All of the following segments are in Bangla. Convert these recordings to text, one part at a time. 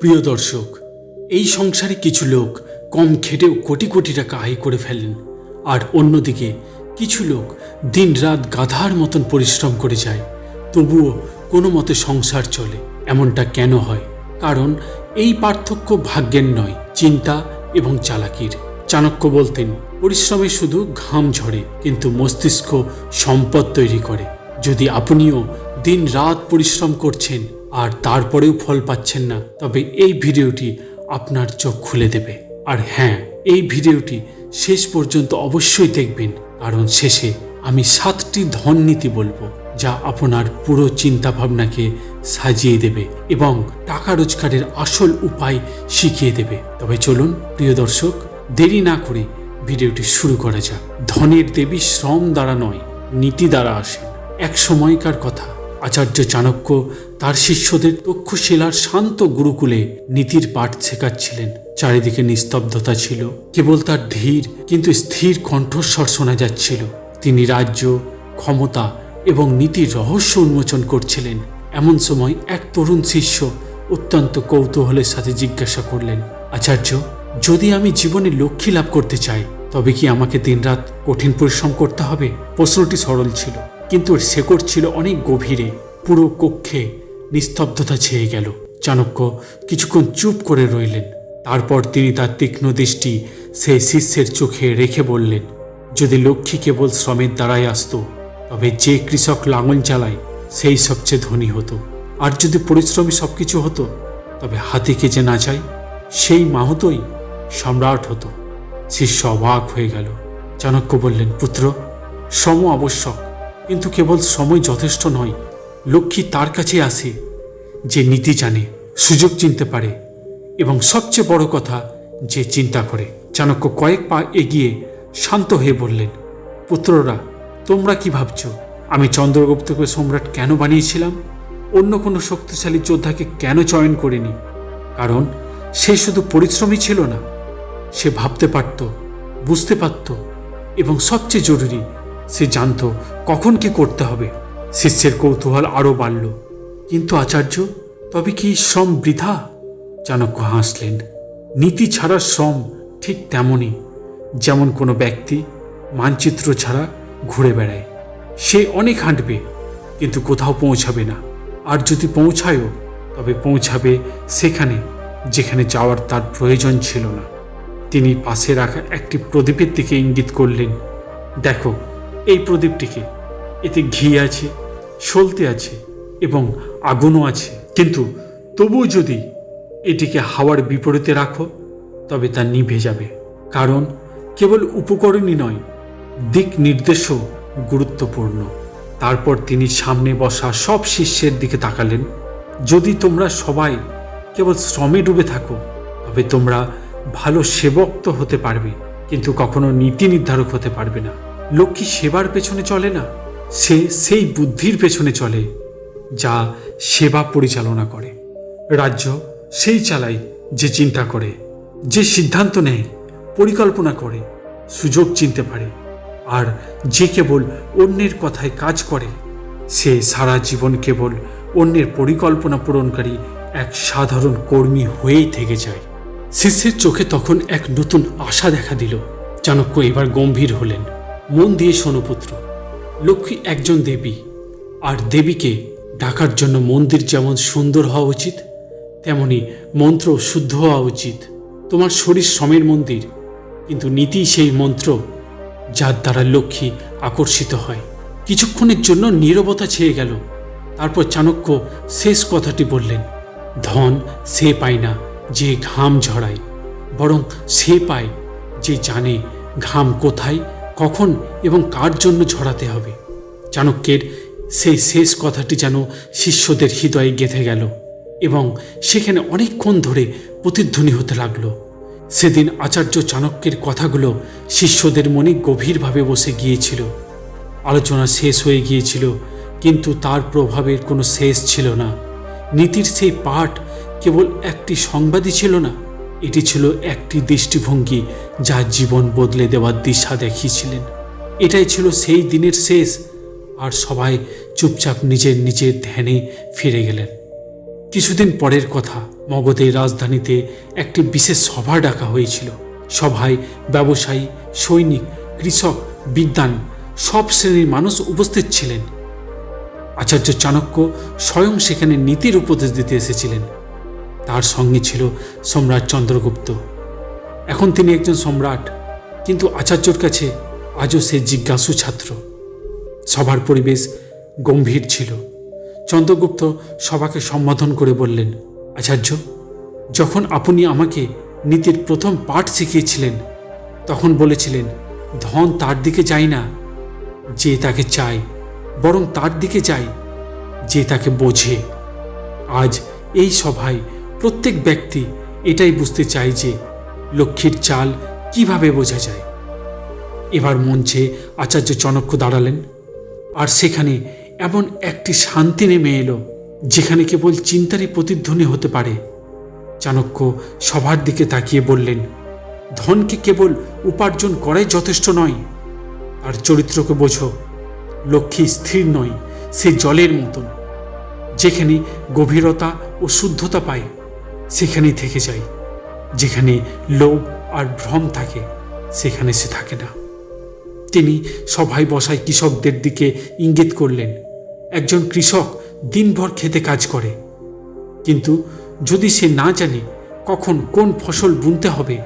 প্রিয় দর্শক, এই সংসারে কিছু লোক কম খেটেও কোটি কোটি টাকা আয় করে ফেলেন, আর অন্যদিকে কিছু লোক দিনরাত গাধার মতন পরিশ্রম করে যায়, তবুও কোনো মতে সংসার চলে, এমনটা কেন হয়? কারণ এই পার্থক্য ভাগ্যের নয়, চিন্তা এবং চালাকির। চাণক্য বলতেন, পরিশ্রমে শুধু ঘাম ঝরে, কিন্তু মস্তিষ্ক সম্পদ তৈরি করে। যদি আপনিও দিন রাত পরিশ্রম করছেন আর তারপরেও ফল পাচ্ছেন না, তবে এই ভিডিওটি আপনার চোখ খুলে দেবে। আর হ্যাঁ এই ভিডিওটি শেষ পর্যন্ত অবশ্যই দেখবেন, কারণ শেষে আমি সাতটি ধন নীতি বলব, যা আপনার পুরো চিন্তা ভাবনাকে সাজিয়ে দেবে এবং টাকা রোজগারের আসল উপায় শিখিয়ে দেবে। তবে চলুন, প্রিয় দর্শক, দেরি না করে ভিডিওটি শুরু করা যাক। ধনের দেবী শ্রম দ্বারা নয়, নীতি দ্বারা আসে এক সময়কার কথা। আচার্য চাণক্য তার শিষ্যদের তক্ষশিলার শান্ত গুরুকুলে নীতির পাঠ শেখাচ্ছিলেন। চারিদিকে নিস্তব্ধতা ছিল। কেবল তার ধীর কিন্তু স্থির কণ্ঠস্বর শোনা যাচ্ছিল। তিনি রাজ্য, ক্ষমতা এবং নীতির রহস্য উন্মোচন করছিলেন। এমন সময় এক তরুণ শিষ্য অত্যন্ত কৌতূহলের সাথে জিজ্ঞাসা করলেন, আচার্য, যদি আমি জীবনে লক্ষ্মী লাভ করতে চাই, তবে কি আমাকে দিনরাত কঠিন পরিশ্রম করতে হবে? প্রশ্নটি সরল ছিল। কিন্তু এর শেকড় ছিল অনেক গভীরে, পুরো কক্ষে নিস্তব্ধতা ছেয়ে গেল। চাণক্য কিছুক্ষণ চুপ করে রইলেন। তারপর তিনি তার তীক্ষ্ণ দৃষ্টি সেই শিষ্যের চোখে রেখে বললেন, যদি লক্ষ্মী কেবল শ্রমের দ্বারাই আসতো, তবে যে কৃষক লাঙল চালায়, সেই সবচেয়ে ধনী হতো। আর যদি পরিশ্রমী সব কিছু হতো, তবে হাতিকে যে না চাই সেই মাহতই সম্রাট হতো। শিষ্য অবাক হয়ে গেল। চাণক্য বললেন, পুত্র শ্রম আবশ্যক। কিন্তু কেবল সময় যথেষ্ট নয়। লক্ষ্মী তার কাছে আসে, যে নীতি জানে, সুযোগ চিনতে পারে, এবং সবচেয়ে বড় কথা, যে চিন্তা করে। চাণক্য কয়েক পা এগিয়ে শান্ত হয়ে বললেন, পুত্ররা, তোমরা কি ভাবছ? আমি চন্দ্রগুপ্তকে সম্রাট কেন বানিয়েছিলাম? অন্য কোনো শক্তিশালী যোদ্ধাকে কেন চয়ন করিনি? কারণ সে শুধু পরিশ্রমী ছিল না। সে ভাবতে পারত, বুঝতে পারত, এবং সবচেয়ে জরুরি সে জানতো কখন কি করতে হবে। শিষ্যের কৌতূহল আরও বাড়ল। কিন্তু আচার্য, তবে কি শ্রম বৃথা? চাণক্য হাসলেন, নীতি ছাড়া শ্রম ঠিক তেমনই। যেমন কোনো ব্যক্তি মানচিত্র ছাড়া ঘুরে বেড়ায়, সে অনেক হাঁটবে, কিন্তু কোথাও পৌঁছাবে না। আর যদি পৌঁছায়ও, তবে পৌঁছাবে সেখানে, যেখানে যাওয়ার তার প্রয়োজন ছিল না। তিনি পাশে রাখা একটি প্রদীপের দিকে ইঙ্গিত করলেন, দেখো এই প্রদীপটিকে। এতে ঘি আছে, সলতে আছে এবং আগুনও আছে। কিন্তু তবুও যদি এটিকে হাওয়ার বিপরীতে রাখো, তবে তা নিভে যাবে। কারণ কেবল উপকরণই নয়, দিক নির্দেশও গুরুত্বপূর্ণ। তারপর তিনি সামনে বসা সব শিষ্যের দিকে তাকালেন। যদি তোমরা সবাই কেবল শ্রমে ডুবে থাকো, তবে তোমরা ভালো সেবক তো হতে পারবে, কিন্তু কখনো নীতি নির্ধারক হতে পারবে না। লক্ষ্মী সেবার পেছনে চলে না? সে সেই বুদ্ধির পেছনে চলে, যা সেবা পরিচালনা করে। রাজ্য সেই চালায় যে চিন্তা করে, যে সিদ্ধান্ত নেয়, পরিকল্পনা করে, সুযোগ চিনতে পারে। আর যে কেবল অন্যের কথায় কাজ করে, সে সারা জীবন কেবল অন্যের পরিকল্পনা পূরণকারী এক সাধারণ কর্মী হয়েই থেকে যায়। শিষ্যের চোখে তখন এক নতুন আশা দেখা দিল, চাণক্য এবার গম্ভীর হলেন। মন দিয়ে শোনপুত্র লক্ষ্মী একজন দেবী, আর দেবীকে ডাকার জন্য মন্দির যেমন সুন্দর হওয়া উচিত, তেমনি মন্ত্র শুদ্ধ হওয়া উচিত। তোমার শরীর সমের মন্দির, কিন্তু নীতি সেই মন্ত্র যার দ্বারা লক্ষ্মী আকর্ষিত হয়। কিছুক্ষণের জন্য নীরবতা ছেয়ে গেল, তারপর চাণক্য শেষ কথাটি বললেন, ধন সে পায় না যে ঘাম ঝরায়, বরং সে পায় যে জানে ঘাম কোথায় কখন এবং কার জন্য ঝরাতে হবে? চাণক্যের সেই শেষ কথাটি যেন শিষ্যদের হৃদয়ে গেঁথে গেল এবং সেখানে অনেকক্ষণ ধরে প্রতিধ্বনি হতে লাগল। সেদিন আচার্য চাণক্যের কথাগুলো শিষ্যদের মনে গভীরভাবে বসে গিয়েছিল। আলোচনা শেষ হয়ে গিয়েছিল, কিন্তু তার প্রভাবের কোনো শেষ ছিল না। নীতির সেই পাঠ কেবল একটি সংবাদই ছিল না। এটি ছিল একটি দৃষ্টিভঙ্গি যা জীবন বদলে দেওয়ার দিশা দেখিয়েছিলেন। এটাই ছিল সেই দিনের শেষ, আর সবাই চুপচাপ নিজের নিজের ধ্যানে ফিরে গেলেন। কিছুদিন পরের কথা, মগধের রাজধানীতে একটি বিশেষ সভা ডাকা হয়েছিল। সভায় ব্যবসায়ী, সৈনিক, কৃষক, বিদ্বান সব শ্রেণির মানুষ উপস্থিত ছিলেন। আচার্য চাণক্য স্বয়ং সেখানে নীতির উপদেশ দিতে এসেছিলেন। তার সঙ্গে ছিল সম্রাট চন্দ্রগুপ্ত। এখন তিনি একজন সম্রাট, কিন্তু আচার্যর কাছে আজও সে জিজ্ঞাসু ছাত্র। সভার পরিবেশ গম্ভীর ছিল। চন্দ্রগুপ্ত সভাকে সম্বোধন করে বললেন, আচার্য, যখন আপনি আমাকে নীতির প্রথম পাঠ শিখিয়েছিলেন, তখন বলেছিলেন, ধন তার দিকে যায় না, যে তাকে চায়, বরং তার দিকে যায়, যে তাকে বোঝে। আজ এই সভায় প্রত্যেক ব্যক্তি এটাই বুঝতে চায় যে লক্ষ্মীর চাল কীভাবে বোঝা যায়। এবার মঞ্চে আচার্য চনক্য দাঁড়ালেন আর সেখানে এমন একটি শান্তি নেমে এলো যেখানে কেবল চিন্তারই প্রতিধ্বনি হতে পারে। চাণক্য সবার দিকে তাকিয়ে বললেন, ধনকে কেবল উপার্জন করাই যথেষ্ট নয়। আর চরিত্রকে বোঝো, লক্ষ্মী স্থির নয়, সে জলের মতন। যেখানে গভীরতা ও শুদ্ধতা পায় সেখানেই থেকে যায়। যেখানে লোভ আর ভ্রম থাকে, সেখানে সে থাকে না। তিনি সভায় বসায় কৃষকদের দিকে ইঙ্গিত করলেন, একজন কৃষক দিনভর খেতে কাজ করে। কিন্তু যদি সে না জানে কখন কোন ফসল বুনতে হবে,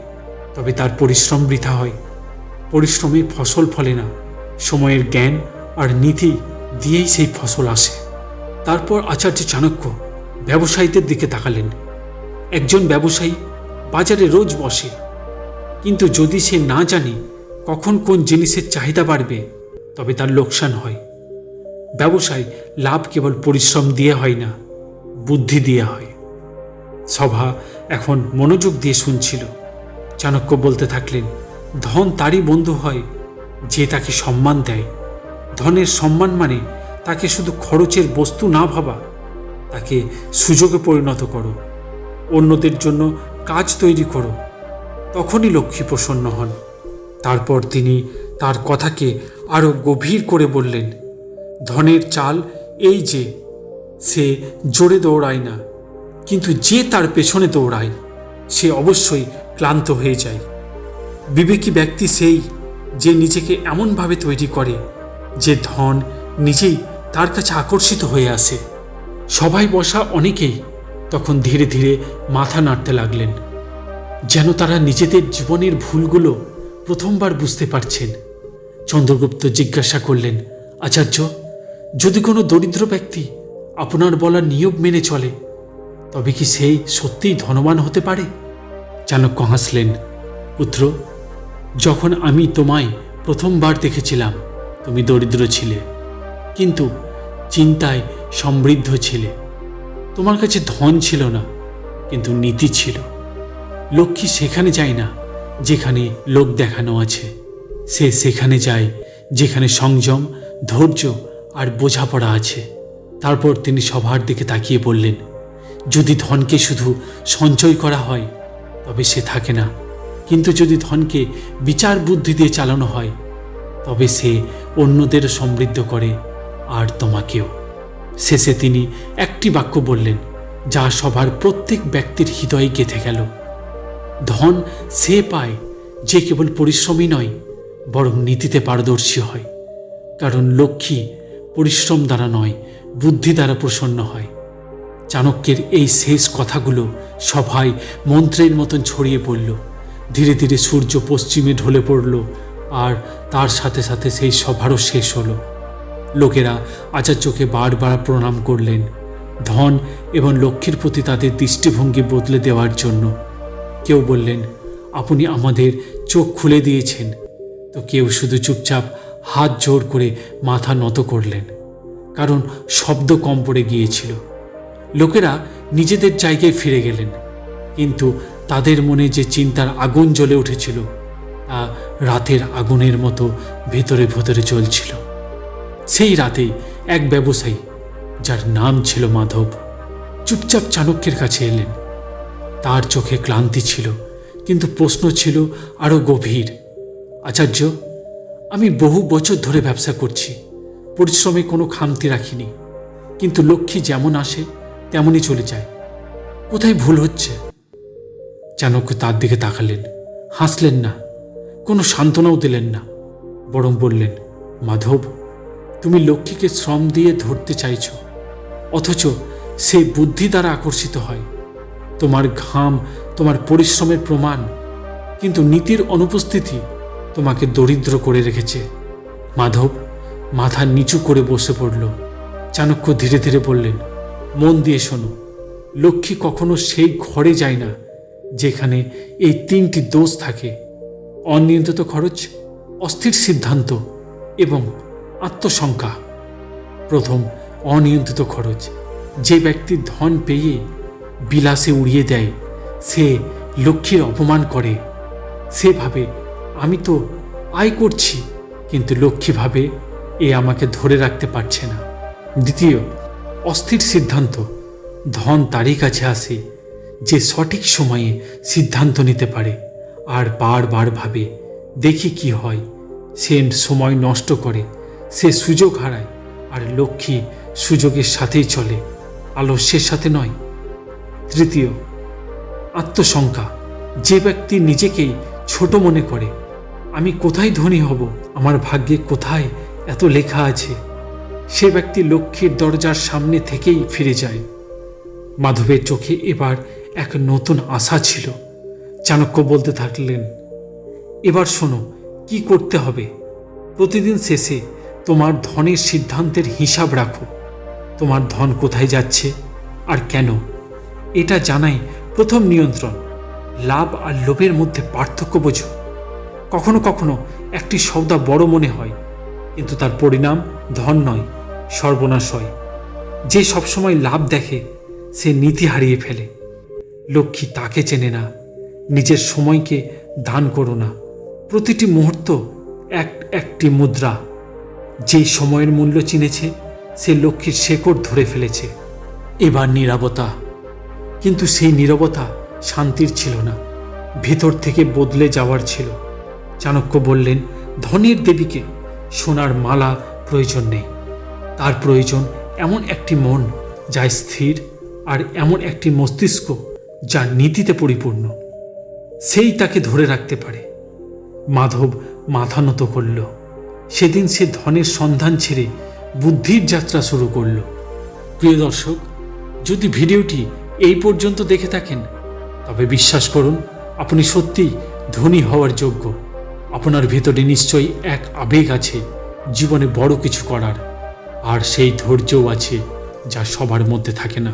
তবে তার পরিশ্রম বৃথা হয়। পরিশ্রমে ফসল ফলে না, সময়ের জ্ঞান আর নীতি দিয়েই সেই ফসল আসে। তারপর আচার্য চাণক্য ব্যবসায়ীদের দিকে তাকালেন। একজন ব্যবসায়ী বাজারে রোজ বসে। কিন্তু যদি সে না জানে কখন কোন জিনিসের চাহিদা বাড়বে, তবে তার লোকসান হয়। ব্যবসায় লাভ কেবল পরিশ্রম দিয়ে হয় না, বুদ্ধি দিয়ে হয়। সভা এখন মনোযোগ দিয়ে শুনছিল। চাণক্য বলতে থাকলেন, ধন তারই বন্ধু হয় যে তাকে সম্মান দেয়। ধনের সম্মান মানে তাকে শুধু খরচের বস্তু না ভাবা, তাকে সুযোগে পরিণত করো। অন্যদের জন্য কাজ তৈরি করো। তখনই লক্ষ্মী প্রসন্ন হন। তারপর তিনি তার কথাকে আরও গভীর করে বললেন, ধনের চাল এই যে, সে জোরে দৌড়ায় না, কিন্তু যে তার পেছনে দৌড়ায়, সে অবশ্যই ক্লান্ত হয়ে যায়। বিবেকী ব্যক্তি সেই যে নিজেকে এমনভাবে তৈরি করে, যে ধন নিজেই তার কাছে আকর্ষিত হয়ে আসে। সবাই বসা অনেকেই তখন ধীরে ধীরে মাথা নাড়তে লাগলেন। যেন তারা নিজেদের জীবনের ভুলগুলো প্রথমবার বুঝতে পারছেন। চন্দ্রগুপ্ত জিজ্ঞাসা করলেন, আচার্য, যদি কোনো দরিদ্র ব্যক্তি আপনার বলা নিয়োগ মেনে চলে, তবে কি সেই সত্যিই ধনবান হতে পারে? চাণক্য হাসলেন, পুত্র, যখন আমি তোমায় প্রথমবার দেখেছিলাম, তুমি দরিদ্র ছিলে, কিন্তু চিন্তায় সমৃদ্ধ ছিলে। তোমার কাছে ধন ছিল না, কিন্তু নীতি ছিল। লক্ষ্মী সেখানে যায় না, যেখানে লোক দেখানো আছে। সে সেখানে যায়, যেখানে সংযম, ধৈর্য আর বোঝাপড়া আছে। তারপর তিনি সবার দিকে তাকিয়ে বললেন, যদি ধনকে শুধু সঞ্চয় করা হয়, তবে সে থাকে না। কিন্তু যদি ধনকে বিচার বুদ্ধি দিয়ে চালানো হয়, তবে সে অন্যদের সমৃদ্ধ করে, আর তোমাকেও। শেষে তিনি একটি বাক্য বললেন, যা সবার প্রত্যেক ব্যক্তির হৃদয়ে গেঁথে গেল। ধন সে পায় যে কেবল পরিশ্রমই নয়, বরং নীতিতে পারদর্শী হয়। কারণ লক্ষ্মী পরিশ্রম দ্বারা নয়, বুদ্ধি দ্বারা প্রসন্ন হয়। চাণক্যের এই শেষ কথাগুলো সভায় মন্ত্রের মতন ছড়িয়ে পড়ল। ধীরে ধীরে সূর্য পশ্চিমে ঢলে পড়ল, আর তার সাথে সাথে সেই সভারও শেষ হলো। লোকেরা আচার্যকে বারবার প্রণাম করলেন। ধন এবং লক্ষ্মীর প্রতি তাদের দৃষ্টিভঙ্গি বদলে দেওয়ার জন্য কেউ বললেন, আপনি আমাদের চোখ খুলে দিয়েছেন। তো কেউ শুধু চুপচাপ হাত জোর করে মাথা নত করলেন, কারণ শব্দ কম পড়ে গিয়েছিল। লোকেরা নিজেদের জায়গায় ফিরে গেলেন, কিন্তু তাদের মনে যে চিন্তার আগুন জ্বলে উঠেছিল, তা রাতের আগুনের মতো ভেতরে ভেতরে চলছিল সেই রাতেই এক ব্যবসায়ী, যার নাম ছিল মাধব, চুপচাপ চাণক্যের কাছে এলেন। তার চোখে ক্লান্তি ছিল, কিন্তু প্রশ্ন ছিল আরও গভীর। আচার্য, আমি বহু বছর ধরে ব্যবসা করছি, পরিশ্রমে কোনো খামতি রাখিনি, কিন্তু লক্ষ্মী যেমন আসে, তেমনই চলে যায়। কোথায় ভুল হচ্ছে? চাণক্য তার দিকে তাকালেন, হাসলেন না, কোনো সান্ত্বনাও দিলেন না, বরং বললেন, মাধব তুমি লক্ষ্মীকে শ্রম দিয়ে ধরতে চাইছ, অথচ সে বুদ্ধি দ্বারা আকর্ষিত হয়। তোমার ঘাম, তোমার পরিশ্রমের প্রমাণ, কিন্তু নীতির অনুপস্থিতি তোমাকে দরিদ্র করে রেখেছে। মাধব মাথা নিচু করে বসে পড়ল। চাণক্য ধীরে ধীরে বললেন, মন দিয়ে শোনো, লক্ষ্মী কখনো সেই ঘরে যায় না, যেখানে এই তিনটি দোষ থাকে। অনিয়ন্ত্রিত খরচ, অস্থির সিদ্ধান্ত এবং আত্মশঙ্কা। প্রথম অনিয়ন্ত্রিত খরচ। যে ব্যক্তি ধন পেয়ে বিলাসে উড়িয়ে দেয়, সে লক্ষ্মীর অপমান করে। সে ভাবে, আমি তো আয় করছি। কিন্তু লক্ষ্মী ভাবে, এ আমাকে ধরে রাখতে পারছে না। দ্বিতীয়, অস্থির সিদ্ধান্ত। ধন তারই কাছে আসে, যে সঠিক সময়ে সিদ্ধান্ত নিতে পারে। আর বারবার ভাবে, দেখি কি হয়। সে সময় নষ্ট করে। সে সুযোগ হারায়, আর লক্ষ্মী সুযোগের সাথেই চলে। আলস্যের সাথে নয়। তৃতীয়, আত্মশঙ্কা। যে ব্যক্তি নিজেকেই ছোট মনে করে, আমি কোথায় ধনী হব? আমার ভাগ্যে কোথায় এত লেখা আছে? সে ব্যক্তি লক্ষ্মীর দরজার সামনে থেকেই ফিরে যায়। মাধবের চোখে এবার এক নতুন আশা ছিল। চাণক্য বলতে থাকলেন, এবার শোনো, কি করতে হবে? প্রতিদিন শেষে তোমার ধনের সিদ্ধান্তের হিসাব রাখো। তোমার ধন কোথায় যাচ্ছে আর কেন? এটা জানাই প্রথম নিয়ন্ত্রণ। লাভ আর লোভের মধ্যে পার্থক্য বোঝো। কখনো কখনো একটি সৌদা বড় মনে হয়, কিন্তু তার পরিণাম ধন নয়, সর্বনাশ হয়। যে সবসময় লাভ দেখে, সে নীতি হারিয়ে ফেলে। লক্ষ্মী তাকে চেনে না, নিজের সময়কে দান করো না। প্রতিটি মুহূর্ত এক একটি মুদ্রা। যেই সময়ের মূল্য চিনেছে, সে লক্ষ্মীর শেকড় ধরে ফেলেছে। এবার নীরবতা। কিন্তু সেই নীরবতা শান্তির ছিল না। ভেতর থেকে বদলে যাওয়ার ছিল। চাণক্য বললেন, ধনের দেবীকে সোনার মালা প্রয়োজন নেই। তার প্রয়োজন এমন একটি মন যা স্থির আর এমন একটি মস্তিষ্ক যা নীতিতে পরিপূর্ণ। সেই তাকে ধরে রাখতে পারে। মাধব মাথা নত করল। সেদিন সে ধনের সন্ধান ছেড়ে বুদ্ধির যাত্রা শুরু করল। প্রিয় দর্শক, যদি ভিডিওটি এই পর্যন্ত দেখে থাকেন, তবে বিশ্বাস করুন, আপনি সত্যিই ধনী হওয়ার যোগ্য। আপনার ভেতরে নিশ্চয়ই এক আবেগ আছে, জীবনে বড় কিছু করার। আর সেই ধৈর্যও আছে, যা সবার মধ্যে থাকে না।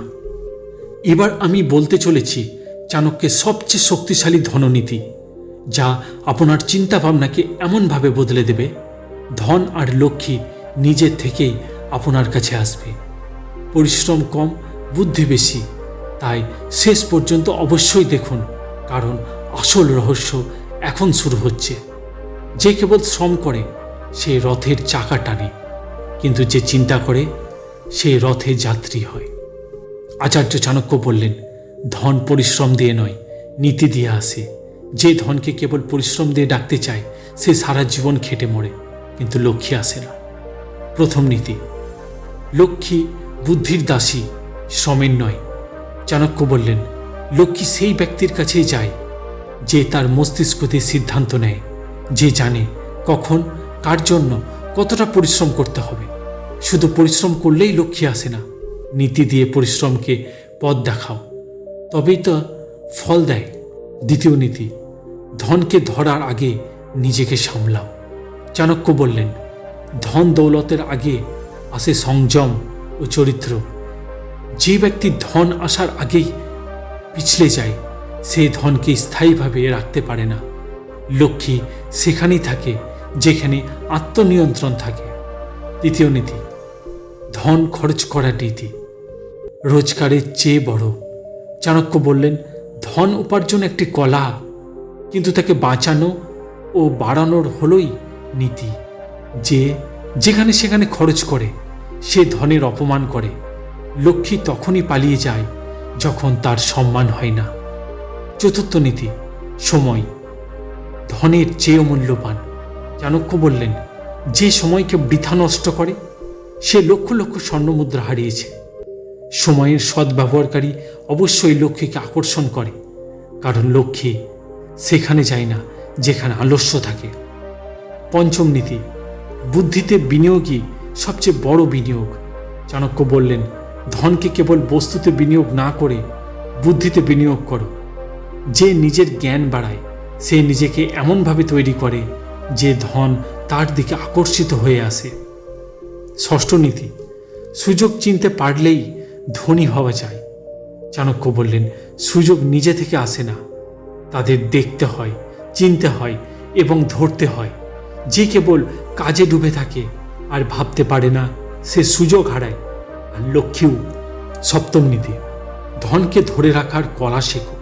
এবার আমি বলতে চলেছি চাণক্যের সবচেয়ে শক্তিশালী ধননীতি, যা আপনার চিন্তাভাবনাকে এমনভাবে বদলে দেবে ধন আর লক্ষ্মী নিজের থেকেই আপনার কাছে আসবে। পরিশ্রম কম, বুদ্ধি বেশি, তাই শেষ পর্যন্ত অবশ্যই দেখুন, কারণ আসল রহস্য এখন শুরু হচ্ছে। যে কেবল শ্রম করে, সে রথের চাকা টানে, কিন্তু যে চিন্তা করে, সে রথে যাত্রী হয়। আচার্য চাণক্য বললেন, ধন পরিশ্রম দিয়ে নয়, নীতি দিয়ে আসে। যে ধনকে কেবল পরিশ্রম দিয়ে ডাকতে চায়, সে সারা জীবন খেটে মরে। কিন্তু লক্ষ্মী আসে না। প্রথম নীতি, লক্ষ্মী বুদ্ধির দাসী শ্রমের নয়। চাণক্য বললেন, লক্ষ্মী সেই ব্যক্তির কাছেই যায়, যে তার মস্তিষ্ক দিয়ে সিদ্ধান্ত নেয়, যে জানে কখন, কার জন্য কতটা পরিশ্রম করতে হবে। শুধু পরিশ্রম করলেই লক্ষ্মী আসে না। নীতি দিয়ে পরিশ্রমকে পথ দেখাও, তবেই তো ফল দেয়। দ্বিতীয় নীতি, ধনকে ধরার আগে নিজেকে সামলাও। চাণক্য বললেন, ধন দৌলতের আগে আসে সংযম ও চরিত্র। যে ব্যক্তি ধন আসার আগেই পিছলে যায়, সে ধনকে স্থায়ীভাবে রাখতে পারে না। লক্ষ্মী সেখানেই থাকে, যেখানে আত্মনিয়ন্ত্রণ থাকে। তৃতীয় নীতি, ধন খরচ করার নীতি। রোজগারের চেয়ে বড়। চাণক্য বললেন, ধন উপার্জন একটি কলা, কিন্তু তাকে বাঁচানো ও বাড়ানোর হলোই নীতি, যে যেখানে সেখানে খরচ করে, সে ধনের অপমান করে। লক্ষ্মী তখনই পালিয়ে যায় যখন তার সম্মান হয় না। চতুর্থ নীতি, সময়। ধনের চেয়েও মূল্যবান চাণক্য বললেন, যে সময়কে বৃথা নষ্ট করে, সে লক্ষ লক্ষ স্বর্ণমুদ্রা হারিয়েছে। সময়ের সদ্ব্যবহারকারী অবশ্যই লক্ষ্মীকে আকর্ষণ করে, কারণ লক্ষ্মী সেখানে যায় না যেখানে আলস্য থাকে। পঞ্চম নীতি, বুদ্ধিতে বিনিয়োগই সবচেয়ে বড় বিনিয়োগ। চাণক্য বললেন, ধনকে কেবল বস্তুতে বিনিয়োগ না করে বুদ্ধিতে বিনিয়োগ করো। যে নিজের জ্ঞান বাড়ায়, সে নিজেকে এমনভাবে তৈরি করে যে ধন তার দিকে আকর্ষিত হয়ে আসে। ষষ্ঠ নীতি, সুযোগ চিনতে পারলেই ধনী হওয়া যায়। চাণক্য বললেন, সুযোগ নিজে থেকে আসে না। তাদের দেখতে হয়, চিনতে হয় এবং ধরতে হয়। যে কেবল কাজে ডুবে থাকে আর ভাবতে পারে না, সে সুযোগ হারায়। আর লক্ষ্মীও সপ্তম নীতি ধনকে ধরে রাখার কলা শেখো।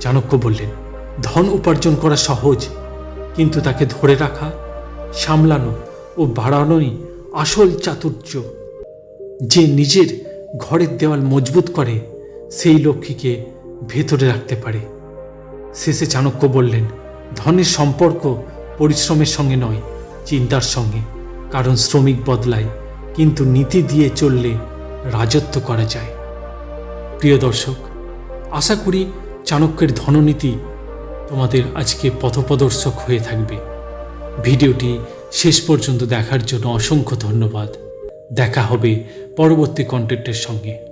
চাণক্য বললেন, ধন উপার্জন করা সহজ, কিন্তু তাকে ধরে রাখা, সামলানো ও বাড়ানোই আসল চাতুর্য। যে নিজের ঘরের দেওয়াল মজবুত করে, সেই লক্ষ্মীকে ভেতরে রাখতে পারে। শেষে চাণক্য বললেন, ধনের সম্পর্ক পরিশ্রমের সঙ্গে নয়, চিন্তার সঙ্গে। কারণ শ্রমিক বদলায়, কিন্তু নীতি দিয়ে চললে রাজত্ব করা যায়। প্রিয় দর্শক, আশা করি চাণক্যের ধননীতি তোমাদের আজকে পথপ্রদর্শক হয়ে থাকবে। ভিডিওটি শেষ পর্যন্ত দেখার জন্য অসংখ্য ধন্যবাদ। দেখা হবে পরবর্তী কন্টেন্টের সঙ্গে।